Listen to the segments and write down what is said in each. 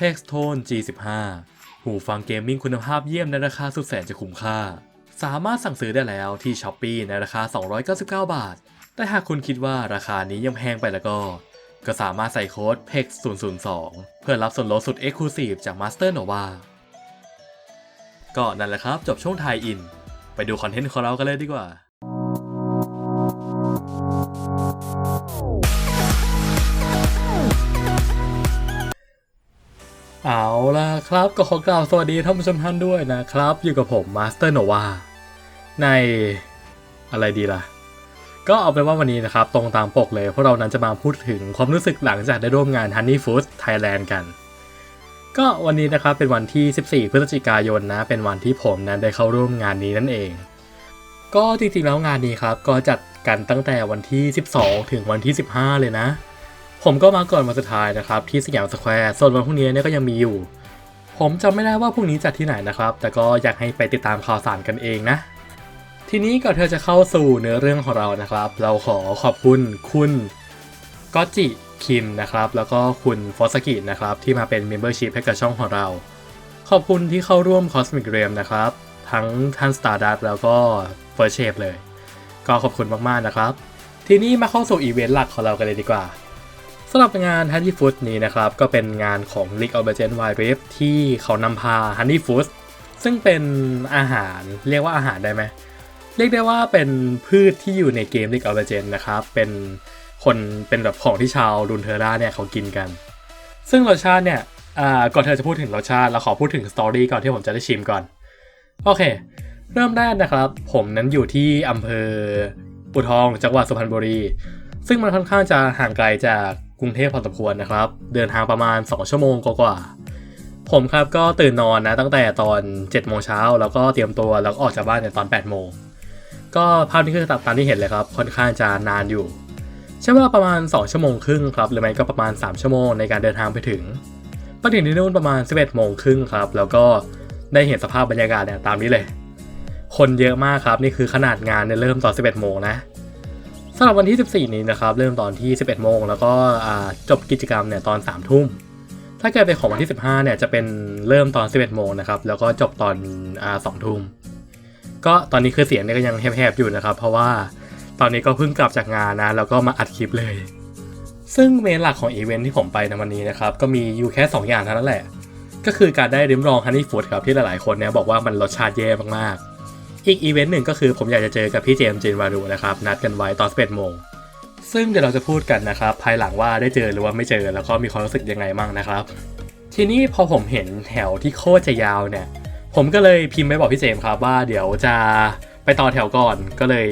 p e x t o n e G15 หูฟังเกมมิ่งคุณภาพเยี่ยมในราคาสุดแสนจะคุ้มค่า สามารถสั่งซื้อได้แล้วที่ s h อ p e e ในราคา 299 บาท แต่หากคุณคิดว่าราคานี้ยังแพงไปแล้วก็ ก็สามารถใส่โค้ด PEX 002เพื่อรับส่วนลดสุด Exclusive จาก Master Nova ก็นั่นแหละครับ จบช่วงไทยอิน ไปดูคอนเทนต์ของเรากันเลยดีกว่า ล่ะครับก็ขอกล่าวสวัสดีท่านผู้ชมท่านด้วยนะครับ อยู่กับผม Master Nova ในอะไรดีล่ะ ก็เอาเป็นว่าวันนี้นะครับ ตรงตามปกเลยพวกเรานั้นจะมาพูดถึงความรู้สึกหลังจากได้ร่วมงาน Honey Food Thailand กัน ก็วันนี้นะครับเป็นวันที่ 14 พฤศจิกายนนะ เป็นวันที่ผมนั้นได้เข้าร่วมงานนี้นั่นเอง ก็จริงๆแล้วงานนี้ครับ ก็จัดกันตั้งแต่วันที่ 12 ถึงวันที่ 15 เลยนะผมก็มาก่อนวันสุดท้ายนะครับที่สยามสแควร์ส่วนวันพรุ่งนี้เนี่ยก็ยังมีอยู่ ผมจำไม่ได้ว่าพรุ่งนี้จัดที่ไหนนะครับ แต่ก็อยากให้ไปติดตามข่าวสารกันเองนะ ทีนี้ก่อนเธอจะเข้าสู่เนื้อเรื่องของเรานะครับ เราขอขอบคุณคุณก็จิคิมนะครับ แล้วก็คุณฟอสกินะครับ ที่มาเป็น Membership ให้กับช่องของเรา ขอบคุณที่เข้าร่วม Cosmic Realm นะครับ ทั้งท่าน Stardust แล้วก็ First Shape เลย ก็ขอบคุณมากๆนะครับ ทีนี้มาเข้าสู่อีเวนต์หลักของเรากันเลยดีกว่า สำหรับงาน Honey Food นี้นะครับ ก็เป็นงานของ League of Legends Wild Rift ที่เขานำพา Honey Food ซึ่งเป็นอาหารเรียกว่าอาหารได้ไหม เรียกได้ว่าเป็นพืชที่อยู่ในเกม League of Legends นะครับ เป็นคนเป็นแบบของที่ชาวรุนเทอร่าเนี่ยเขากินกัน ซึ่งรสชาติเนี่ยก่อนเธอจะพูดถึงรสชาติ เราขอพูดถึงสตอรี่ก่อนที่ผมจะได้ชิมก่อน โอเค เริ่มแรกนะครับ ผมนั้นอยู่ที่อำเภอปุทองจังหวัดสุพรรณบุรี ซึ่งมันค่อนข้างจะห่างไกลจาก กรุงเทพพอสมควรนะครับ เดินทางประมาณ 2 ชั่วโมงกว่าๆผมครับก็ตื่นนอนนะตั้งแต่ตอน7โมงเช้าแล้วก็เตรียมตัวแล้วออกจากบ้านในตอน8โมงก็ภาพนี้คือตามที่เห็นเลยครับ ค่อนข้างจะนานอยู่ใช้เวลาประมาณ 2 ชั่วโมงครึ่งครับหรือไม่ก็ประมาณ 3 ชั่วโมงในการเดินทางไปถึงไปถึงที่นู่นประมาณ 11โมงครึ่งครับ แล้วก็ได้เห็นสภาพบรรยากาศเนี่ยตามนี้เลย คนเยอะมากครับ นี่คือขนาดงานเนี่ยเริ่มตอน 11โมงนะ สำหรับวันที่ 14 นี้นะครับเริ่มตอนที่ 11 โมง แล้วก็จบกิจกรรมเนี่ยตอน 3 ทุ่ม ถ้าเกิดเป็นของวันที่ 15 เนี่ยจะเป็นเริ่มตอน 11 โมงนะครับแล้วก็จบตอนอ2ทุ่มก็ตอนนี้คือเสียงเนี่ยก็ยังแหบๆอยู่นะครับ เพราะว่าตอนนี้ก็เพิ่งกลับจากงานนะแล้วก็มาอัดคลิปเลย ซึ่งเมนหลักของอีเวนท์ที่ผมไปในวันนี้นะครับก็มีอยู่แค่ 2 อย่างเท่านั้นแหละ ก็คือการได้ริมลองฮันนี่ฟูดครับที่หลายๆคนเนี่ยบอกว่ามันรสชาติแย่มากๆ อีกอีเวนต์หนึ่งก็คือผมอยากจะเจอกับพี่เจมส์เจนวารูนะครับ นัดกันไว้ตอน11โมง ซึ่งเดี๋ยวเราจะพูดกันนะครับ ภายหลังว่าได้เจอหรือว่าไม่เจอแล้วก็มีความรู้สึกยังไงบ้างนะครับ ทีนี้พอผมเห็นแถวที่โคตรจะยาวเนี่ย ผมก็เลยพิมพ์ไปบอกพี่เจมส์ครับว่าเดี๋ยวจะไปต่อแถวก่อนก็เลย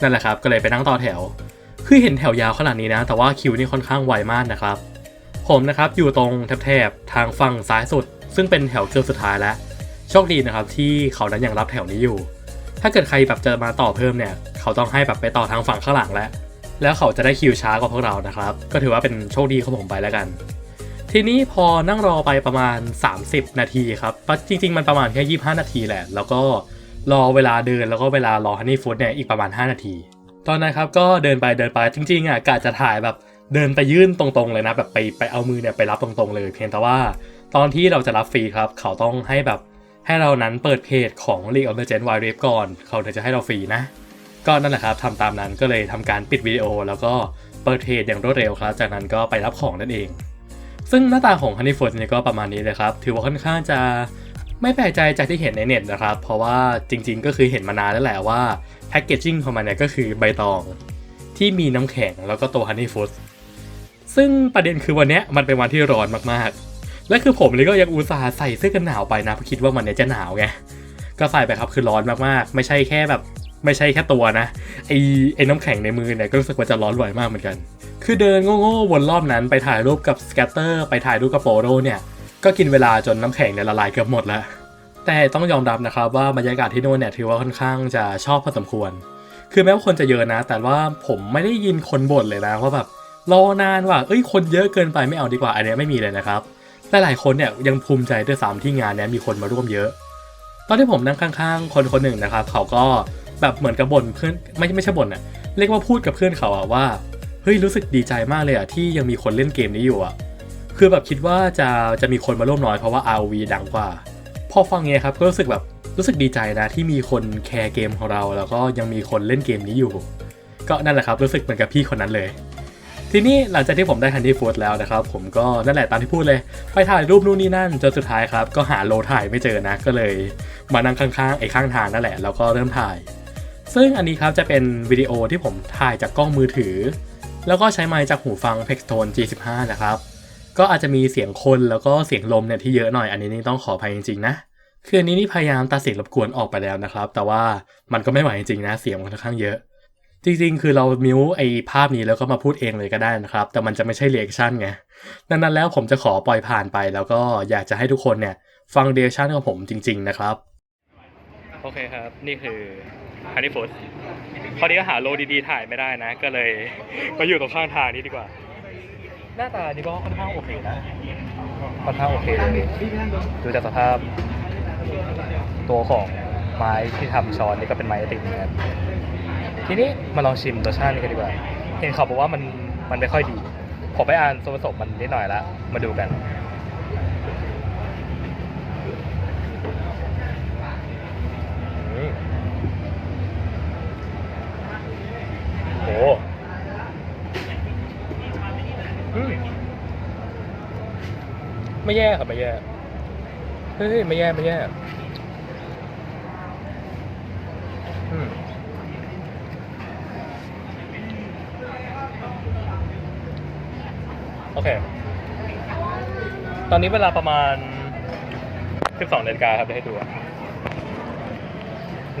นั่นแหละครับ ก็เลยไปนั่งต่อแถว คือเห็นแถวยาวขนาดนี้นะ แต่ว่าคิวนี่ค่อนข้างไวมากนะครับ ผมนะครับอยู่ตรงแถบๆทางฝั่งซ้ายสุด ซึ่งเป็นแถวเคืองสุดท้ายแล้วโชคดีนะครับที่เขานั้นยังรับแถวนี้อยู่ ถ้าเกิดใครแบบจะมาต่อเพิ่มเนี่ยเขาต้องให้แบบไปต่อทางฝั่งข้างหลังแล้วแล้วเขาจะได้คิวช้ากว่าพวกเรานะครับ ก็ถือว่าเป็นโชคดีของผมไปแล้วกัน ทีนี้พอนั่งรอไปประมาณ 30 นาทีครับจริง ๆ มันประมาณแค่25 นาทีแหละ แล้วก็รอเวลาเดินแล้วก็เวลารอฮันนี่ฟูดเนี่ยอีกประมาณ 5 นาที ตอนนั้นครับก็เดินไปเดินไปจริงๆอะกะจะถ่ายแบบเดินไปยื่นตรงๆเลยนะแบบไปไปเอามือเนี่ยไปรับตรงๆเลย เพียงแต่ว่าตอนที่เราจะรับฟรีครับ เขาต้องให้แบบ ให้เรานั้นเปิดเพจของ League of Legends Wild Rift ก่อน เขาถึงจะให้เราฟรีนะ ก็นั่นแหละครับทำตามนั้นก็เลยทำการปิดวิดีโอ แล้วก็เปิดเพจอย่างรวดเร็วครับ จากนั้นก็ไปรับของนั่นเอง ซึ่งหน้าตาของ Honey Food เนี่ยก็ประมาณนี้เลยครับ ถือว่าค่อนข้างจะไม่แปลกใจจากที่เห็นในเน็ตนะครับ เพราะว่าจริงๆ ก็คือเห็นมานานแล้วแหละว่าแพคเกจจิ้งของมันเนี่ยก็คือใบตองที่มีน้ำแข็งแล้วก็ตัว Honey Food ซึ่งประเด็นคือวันเนี้ยมันเป็นวันที่ร้อนมากๆ และคือผมเลยก็ยังอุตส่าห์ใส่เสื้อกันหนาวไปนะเพราะคิดว่ามันเนี่ยจะหนาวไงก็ใส่ไปครับคือร้อนมากๆ ไม่ใช่แค่แบบ ไม่ใช่แค่ตัวนะไอไอน้ำแข็งในมือเนี่ยก็รู้สึกว่าจะร้อนไหวมากเหมือนกัน คือเดินโง่ๆวนรอบนั้นไปถ่ายรูปกับสแกตเตอร์ไปถ่ายรูปกับโปโรเนี่ยก็กินเวลาจนน้ำแข็งเนี่ยละลายเกือบหมดแล้วแต่ต้องยอมรับนะครับว่าบรรยากาศที่โน่นเนี่ยถือว่าค่อนข้างจะชอบพอสมควร คือแม้ว่าคนจะเยอะนะ แต่ว่าผมไม่ได้ยินคนบ่นเลยนะว่าแบบรอนานว่ะเอ้ยคนเยอะเกินไปไม่เอาดีกว่าอันนี้ไม่มีเลยนะครับ หลายคนเนี่ยยังภูมิใจด้วยซ้ำที่งานเนี้ยมีคนมาร่วมเยอะ ตอนที่ผมนั่งข้างๆ คนคนหนึ่งนะครับ เขาก็แบบเหมือนกับบ่นเพื่อนไม่ไม่ใช่บ่นอะเรียกว่าพูดกับเพื่อนเขาอะว่าเฮ้ยรู้สึกดีใจมากเลยอะที่ยังมีคนเล่นเกมนี้อยู่อะคือแบบคิดว่าจะจะมีคนมาร่วมน้อยเพราะว่า ROV ดังกว่า พอฟังเงี้ยครับก็รู้สึกแบบรู้สึกดีใจนะที่มีคนแคร์เกมของเรา แล้วก็ยังมีคนเล่นเกมนี้อยู่ ก็นั่นแหละครับรู้สึกเหมือนกับพี่คนนั้นเลย ทีนี้หลังจากที่ผมได้ฮันดี้ฟูดแล้วนะครับผมก็นั่นแหละตามที่พูดเลย ไปถ่ายรูปนู่นนี่นั่นจนสุดท้ายครับ ก็หาโลถ่ายไม่เจอนะก็เลย มานั่งข้างๆไอ้ข้างทางนั่นแหละแล้วก็เริ่มถ่าย ซึ่งอันนี้ครับจะเป็นวิดีโอที่ผมถ่ายจากกล้องมือถือ แล้วก็ใช้ไมค์จากหูฟัง Pextone G15 นะครับก็อาจจะมีเสียงคนแล้วก็เสียงลมเนี่ยที่เยอะหน่อยอันนี้นี่ต้องขออภัยจริงๆนะคืออันนี้นี่พยายามตัดเสียงรบกวนออกไปแล้วนะครับ แต่ว่ามันก็ไม่ไหวจริงๆนะเสียงมันค่อนข้างเยอะ จริงๆ คือเรามิวไอภาพนี้แล้วก็มาพูดเองเลยก็ได้นะครับ แต่มันจะไม่ใช่เรีแอคชั่นไงดังนั้นแล้วผมจะขอปล่อยผ่านไป แล้วก็อยากจะให้ทุกคนเนี่ยฟังเรีแอคชั่นของผมจริง ๆ นะครับ โอเคครับ นี่คือฮันนี่ฟูดพอดีก็หาโลดีๆถ่ายไม่ได้นะ ก็เลยมาอยู่ตรงข้างทางนี้ดีกว่า หน้าตานี่ก็ค่อนข้างโอเคนะ ค่อนข้างโอเคเลยดูจากสภาพตัวของไม้ที่ทำช้อนนี่ก็เป็นไม้ติมนะครับ ทีนี้มาลองชิมรสชาตินี้กันดีกว่าเห็นเขาบอกว่ามันมันไม่ค่อยดี ผมไปอ่านส่วนผสมมันนิดหน่อยละมาดูกันอืมโหอืมไม่แย่ครับไม่แย่ เฮ้ยไม่แย่ไม่แย่ โอเค ตอนนี้เวลาประมาณ 12นาฬิกาครับเดี๋ยวให้ดู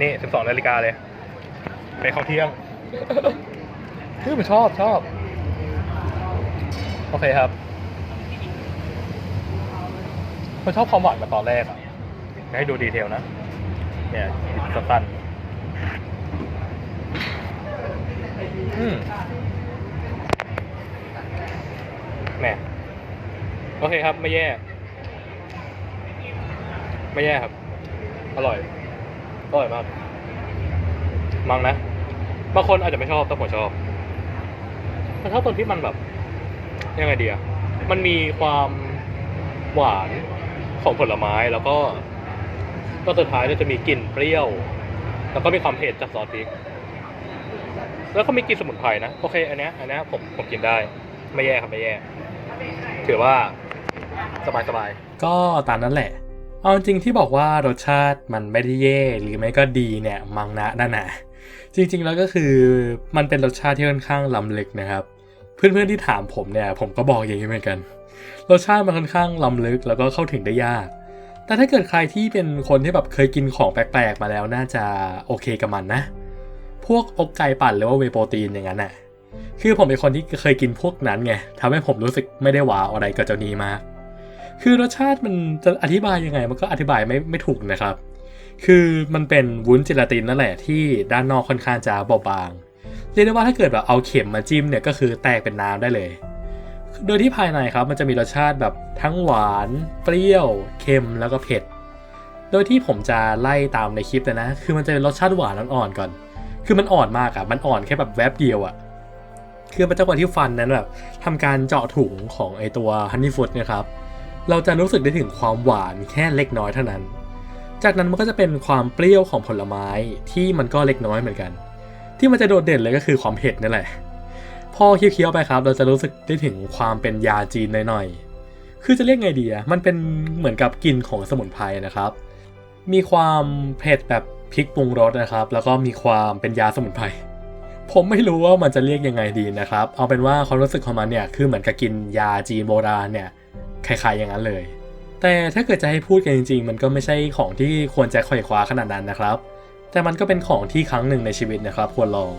นี่ 12นาฬิกาเลยไปเข้าเที่ยงเฮ้ยผมชอบชอบ โอเคครับผมชอบความหวานมาตอนแรกอะให้ดูดีเทลนะ เนี่ยสตันอืม แหมโอเคครับ ไม่แย่ ไม่แย่ครับ อร่อย อร่อยมาก มังนะ บางคนอาจจะไม่ชอบแต่ผมชอบผมชอบตรงที่มันแบบ ยังไงดีอะมันมีความหวานของผลไม้แล้วก็ตอนสุดท้ายเนี่ยจะมีกลิ่นเปรี้ยว แล้วก็มีความเผ็ดจากซอสพริก แล้วก็มีกลิ่นสมุนไพรนะ โอเค อันเนี้ยอันเนี้ยผมผมกินได้ ไม่แย่ครับ ไม่แย่ ถือว่าสบายสบายก็ตามนั้นแหละ เอาจริงที่บอกว่ารสชาติมันไม่ได้แย่หรือไม่ก็ดีเนี่ยมังนะนั่นนะจริงๆแล้วก็คือมันเป็นรสชาติที่ค่อนข้างล้ำลึกนะครับ เพื่อนๆที่ถามผมเนี่ย ผมก็บอกอย่างนี้เหมือนกัน รสชาติมันค่อนข้างล้ำลึกแล้วก็เข้าถึงได้ยาก แต่ถ้าเกิดใครที่เป็นคนที่แบบเคยกินของแปลกๆมาแล้วน่าจะโอเคกับมันนะ พวกอกไก่ปั่นหรือว่าเวโปรตีนอย่างนั้นน่ะ คือผมเป็นคนที่เคยกินพวกนั้นไงทำให้ผมรู้สึกไม่ได้ว้าวอะไรกับเจ้านี้มาก คือรสชาติมันจะอธิบายยังไง มันก็อธิบายไม่ไม่ถูกนะครับ คือมันเป็นวุ้นเจลาตินนั่นแหละที่ด้านนอกค่อนข้างจะเบาบาง เรียกได้ว่าถ้าเกิดแบบเอาเข็มมาจิ้มเนี่ยก็คือแตกเป็นน้ำได้เลย โดยที่ภายในครับมันจะมีรสชาติแบบทั้งหวาน เปรี้ยว เค็มแล้วก็เผ็ด โดยที่ผมจะไล่ตามในคลิปเลยนะ คือมันจะเป็นรสชาติหวานอ่อนๆก่อน คือมันอ่อนมากอะมันอ่อนแค่แบบแวบเดียวอะ คือเป็นจังหวะที่ฟันนั้นแบบทำการเจาะถุงของไอตัวฮันนี่ฟูดนี่ยครับ เราจะรู้สึกได้ถึงความหวานแค่เล็กน้อยเท่านั้น จากนั้นมันก็จะเป็นความเปรี้ยวของผลไม้ที่มันก็เล็กน้อยเหมือนกัน ที่มันจะโดดเด่นเลยก็คือความเผ็ดนั่นแหละ พอเคี้ยวๆไปครับ เราจะรู้สึกได้ถึงความเป็นยาจีนหน่อยๆ คือจะเรียกไงดีอะมันเป็นเหมือนกับกลิ่นของสมุนไพรนะครับ มีความเผ็ดแบบพริกปรุงรสนะครับ แล้วก็มีความเป็นยาสมุนไพร ผมไม่รู้ว่ามันจะเรียกยังไงดีนะครับ เอาเป็นว่าความรู้สึกของมันเนี่ยคือเหมือนกับกินยาจีนโบราณเนี่ยคล้ายๆอย่างนั้นเลย แต่ถ้าเกิดจะให้พูดกันจริง ๆ มันก็ไม่ใช่ของที่ควรจะค่อยคว้าขนาดนั้นนะครับ แต่มันก็เป็นของที่ครั้งหนึ่งในชีวิตนะครับ ควรลอง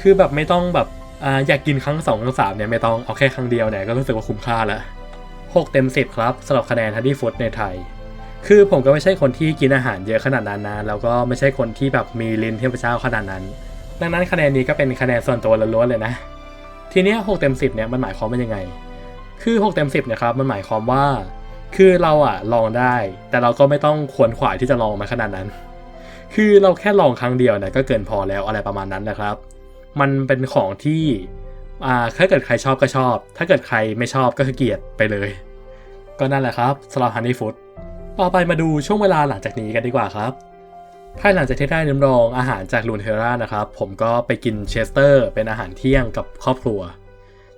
คือแบบไม่ต้องแบบออยากกินครั้งสองครั้งสามเนี่ยไม่ต้องเอาแค่ครั้งเดียวเนี่ยก็รู้สึกว่าคุ้มค่าล้ว6เต็ม 10 ครับสำหรับคะแนนทันดี้ฟุตในไทย คือผมก็ไม่ใช่คนที่กินอาหารเยอะขนาดนั้นนะแล้วก็ไม่ใช่คนที่แบบมีลิ้นเทพเจ้าขนาดนั้น ดังนั้นคะแนนนี้ก็เป็นคะแนนส่วนตัวล้วนๆเลยนะ ทีนี้ย6เต็ม10เนี่ยมันหมายความว่ายังไง คือ6เต็ม10นะครับมันหมายความว่า คือเราอะลองได้ แต่เราก็ไม่ต้องขวนขวายที่จะลองมาขนาดนั้น คือเราแค่ลองครั้งเดียวเนี่ยก็เกินพอแล้วอะไรประมาณนั้นนะครับ มันเป็นของที่อ่าถ้าเกิดใครชอบก็ชอบ ถ้าเกิดใครไม่ชอบก็คือเกลียดไปเลย ก็นั่นแหละครับสำหรับฮันนี่ฟู้ดต่อไปมาดูช่วงเวลาหลังจากนี้กันดีกว่าครับ ภายหลังจากที่ได้ริมรองอาหารจากลูนเทรานะครับ ผมก็ไปกินเชสเตอร์ เป็นอาหารเที่ยงกับครอบครัว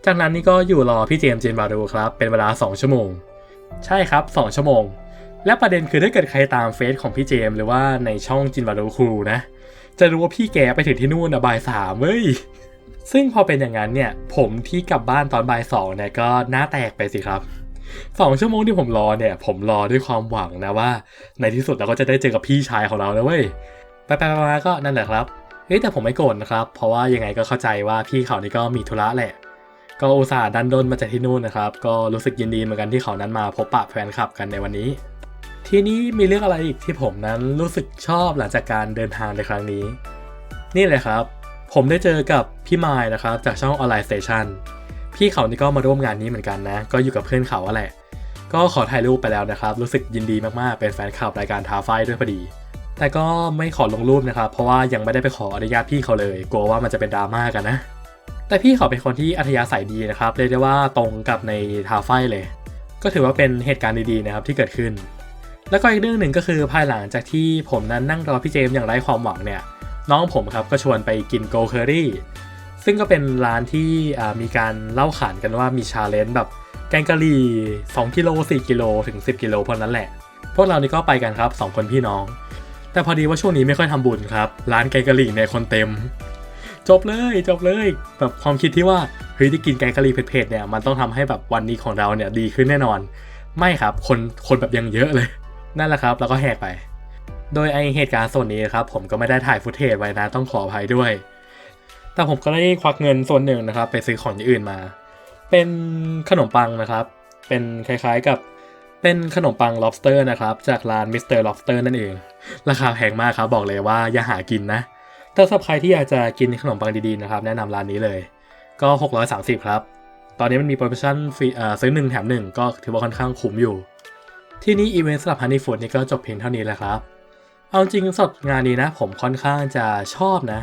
จากนั้นนี่ก็อยู่รอพี่เจมส์เจนบารูครับ เป็นเวลา 2 ชั่วโมง ใช่ครับ 2 ชั่วโมง และประเด็นคือถ้าเกิดใครตามเฟซของพี่เจมส์หรือว่าในช่องจินบารูครูนะ จะรู้ว่าพี่แกไปถึงที่นู่นอะบ่ายสามเว้ยซึ่งพอเป็นอย่างนั้นเนี่ย ผมที่กลับบ้านตอนบ่ายสองเนี่ยก็หน้าแตกไปสิครับ สองชั่วโมงที่ผมรอเนี่ย ผมรอด้วยความหวังนะว่า ในที่สุดเราก็จะได้เจอกับพี่ชายของเราแล้วเว้ยไปไปๆมาๆก็นั่นแหละครับเฮ้ยแต่ผมไม่โกรธนะครับ เพราะว่ายังไงก็เข้าใจว่าพี่เขานี่ก็มีธุระแหละ ก็อุตส่าห์ดันด้นมาจากที่นู่นนะครับ ก็รู้สึกยินดีเหมือนกันที่เขานั้นมาพบปะแฟนคลับกันในวันนี้ ทีนี้มีเรื่องอะไรอีกที่ผมนั้นรู้สึกชอบหลังจากการเดินทางในครั้งนี้ นี่เลยครับ ผมได้เจอกับพี่มายนะครับจากช่องออนไลน์สเตชัน พี่เขานี่ก็มาร่วมงานนี้เหมือนกันนะ ก็อยู่กับเพื่อนเขาแหละ ก็ขอถ่ายรูปไปแล้วนะครับ รู้สึกยินดีมากๆ เป็นแฟนคลับรายการทาไฟด้วยพอดี แต่ก็ไม่ขอลงรูปนะครับ เพราะว่ายังไม่ได้ไปขออนุญาตพี่เขาเลย กลัวว่ามันจะเป็นดราม่ากันนะ แต่พี่เขาเป็นคนที่อัธยาศัยดีนะครับ เรียกได้ว่าตรงกับในทาไฟเลย ก็ถือว่าเป็นเหตุการณ์ดีๆนะครับที่เกิดขึ้น แล้วก็อีกเรื่องหนึ่งก็คือภายหลังจากที่ผมนั้นนั่งรอพี่เจมส์อย่างไร้ความหวังเนี่ย น้องผมครับก็ชวนไปกินโกเคอรี่ ซึ่งก็เป็นร้านที่มีการเล่าขานกันว่ามีชาเลนจ์แบบแกงกะหรี่ 2กิโล4กิโลถึง 10กิโลพอนั้นแหละ พวกเรานี่ก็ไปกันครับ 2 คนพี่น้อง แต่พอดีว่าช่วงนี้ไม่ค่อยทำบุญครับ ร้านแกงกะหรี่เนี่ยคนเต็ม จบเลยจบเลยแบบความคิดที่ว่าเฮ้ยได้กินแกงกะหรี่เผ็ดๆเนี่ยมันต้องทำให้แบบวันนี้ของเราเนี่ยดีขึ้นแน่นอน ไม่ครับคนคนแบบยังเยอะเลย นั่นแหละครับแล้วก็แหกไป โดยไอเหตุการณ์ส่วนนี้ครับผมก็ไม่ได้ถ่ายฟุตเทจไว้นะต้องขออภัยด้วย แต่ผมก็ได้ควักเงินส่วนหนึ่งนะครับ ไปซื้อของอย่างอื่นมา เป็นขนมปังนะครับ เป็นคล้ายๆกับเป็นขนมปัง lobster นะครับ จากร้าน Mr. Lobster นั่นเอง ราคาแพงมากครับ บอกเลยว่าอย่าหากินนะ แต่สำหรับใครที่อยากจะกินขนมปังดีๆนะครับ แนะนำร้านนี้เลย ก็ 630 ครับ ตอนนี้มันมีโปรโมชั่นฟรีซื้อหนึ่งแถมหนึ่งก็ถือว่าค่อนข้างคุ้มอยู่ ที่นี้อีเวนต์สำหรับ Honey Food นี่ก็จบเพียงเท่านี้แหละครับ เอาจริงสำหรับงานนี้นะ ผมค่อนข้างจะชอบนะ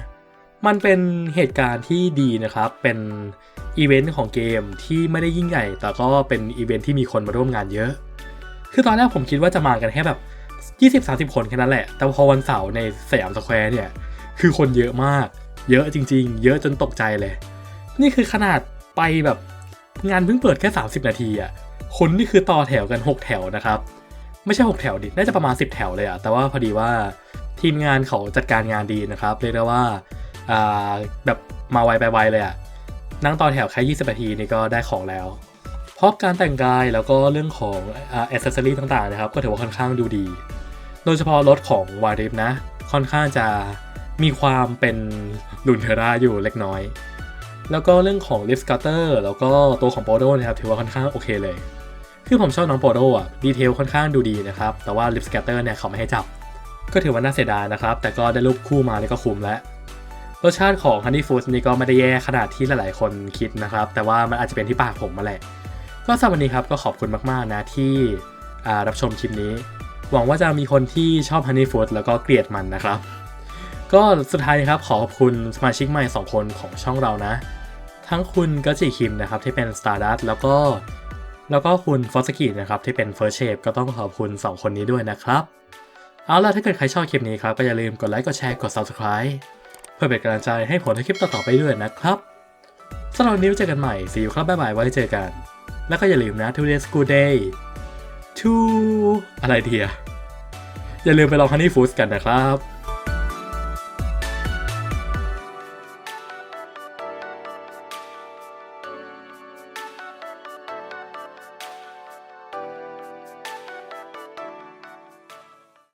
มันเป็นเหตุการณ์ที่ดีนะครับ เป็นอีเวนต์ของเกมที่ไม่ได้ยิ่งใหญ่ แต่ก็เป็นอีเวนต์ที่มีคนมาร่วมงานเยอะ คือตอนแรกผมคิดว่าจะมากันแค่แบบ 20-30 คนแค่นั้นแหละ แต่พอวันเสาร์ในสยามสแควร์เนี่ย คือคนเยอะมาก เยอะจริง ๆ เยอะจนตกใจเลย นี่คือขนาดไปแบบงานเพิ่งเปิดแค่ 30 นาทีอะ่ะ คนนี่คือต่อแถวกัน 6 แถวนะครับ ไม่ใช่ 6 แถวดิ น่าจะประมาณ 10 แถวเลยอะแต่ว่าพอดีว่าทีมงานเขาจัดการงานดีนะครับ เรียกได้ว่า แบบมาไวไปไวเลยอะนั่งต่อแถวแค่20นาทีนี่ก็ได้ของแล้วพร้อมการแต่งกายแล้วก็เรื่องของอ่าอเซอรี่ต่างๆนะครับ ก็ถือว่าค่อนข้างดูดี โดยเฉพาะรถของวาริฟนะ ค่อนข้างจะมีความเป็นลุนเทราอยู่เล็กน้อย แล้วก็เรื่องของลิฟต์กัตเตอร์แล้วก็ตัวของโปโดนะครับถือว่าค่อนข้างโอเคเลย คือผมชอบน้องโปโดอะดีเทลค่อนข้างดูดีนะครับ แต่ว่าลิฟต์กัตเตอร์เนี่ยเขาไม่ให้จับ ก็ถือว่าน่าเสียดายนะครับ แต่ก็ได้รูปคู่มานี่ก็คุ้มแล้ว รสชาติของ Honey Food นี่ก็ไม่ได้แย่ขนาดที่หลายๆ คนคิดนะครับ แต่ว่ามันอาจจะเป็นที่ปากผมมาแหละ ก็สำหรับวันนี้ครับก็ขอบคุณมากๆนะที่รับชมคลิปนี้ หวังว่าจะมีคนที่ชอบ Honey Food แล้วก็เกลียดมันนะครับ ก็สุดท้ายนะครับขอขอบคุณสมาชิกใหม่ 2 คนของช่องเรานะ ทั้งคุณกัจจิคิมนะครับที่เป็น Stardust แล้วก็แล้วก็คุณฟอสกินะครับที่เป็น First Shape ก็ต้องขอบคุณ 2 คนนี้ด้วยนะครับ เอาล่ะถ้าเกิดใครชอบคลิปนี้ครับก็อย่าลืมกดไลค์กดแชร์กด Subscribe เพื่อเป็นกำลังใจให้ผลในคลิปต่อๆไปด้วยนะครับสำหรับนนี้วเจอกันใหม่สีอยู่ครับบ๊ายบายไว้เจอกัน แล้วก็อย่าลืมนะ today's good day to อะไรเดียะอย่าลืมไปลองฮันนี่ฟู้ดกันนะครับ